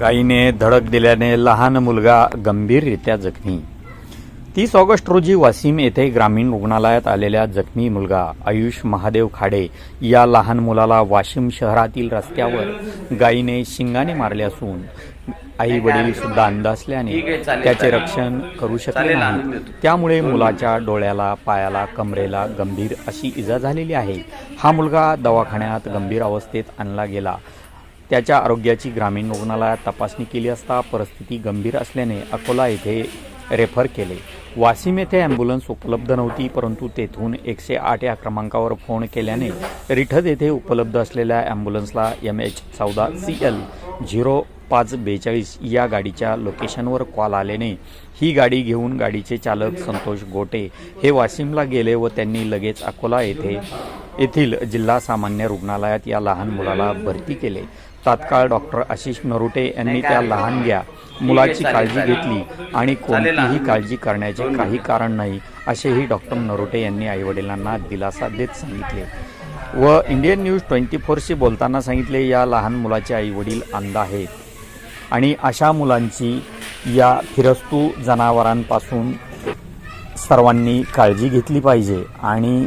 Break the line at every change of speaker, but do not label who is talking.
गायीने धडक दिल्याने लहान मुलगा गंभीररित्या जखमी तीस ऑगस्ट रोजी वासिम येथे ग्रामीण रुग्णालयात आलेल्या जखमी मुलगा आयुष महादेव खाडे या लहान मुलाला वाशिम शहरातील रस्त्यावर गायीने शिंगाने मारले असून आई वडील सुद्धा अंध असल्याने त्याचे. रक्षण करू शकले नाही. त्यामुळे मुलाच्या डोळ्याला पायाला कमरेला गंभीर अशी इजा झालेली आहे हा मुलगा दवाखान्यात गंभीर अवस्थेत आणला गेला त्याच्या आरोग्याची ग्रामीण रुग्णालयात तपासणी केली असता परिस्थिती गंभीर असल्याने अकोला येथे रेफर केले. वाशिम येथे अँब्युलन्स उपलब्ध नव्हती परंतु तेथून एकशे आठ या क्रमांकावर फोन केल्याने रिठद येथे उपलब्ध असलेल्या अँब्युलन्सला एम एच चौदा सी एल झिरो पाच बेचाळीस या गाडीच्या लोकेशनवर कॉल आल्याने ही गाडी घेऊन गाडीचे चालक संतोष गोटे हे वाशिमला गेले व त्यांनी लगेच अकोला येथे येथील जिल्हा सामान्य रुग्णालयात या लहान मुलाला भरती केले. तात्काळ डॉक्टर आशिष नरुटे यांनी त्या लहानग्या मुलाची काळजी घेतली आणि कोणतीही काळजी करण्याचे काही कारण नाही असेही डॉक्टर नरोटे यांनी आईवडिलांना दिलासा देत सांगितले. व इंडियन न्यूज ट्वेंटी फोरशी बोलताना सांगितले या लहान मुलाचे आईवडील अंध आहेत आणि अशा मुलांची या फिरस्तू जनावरांपासून सर्वांनी काळजी घेतली पाहिजे आणि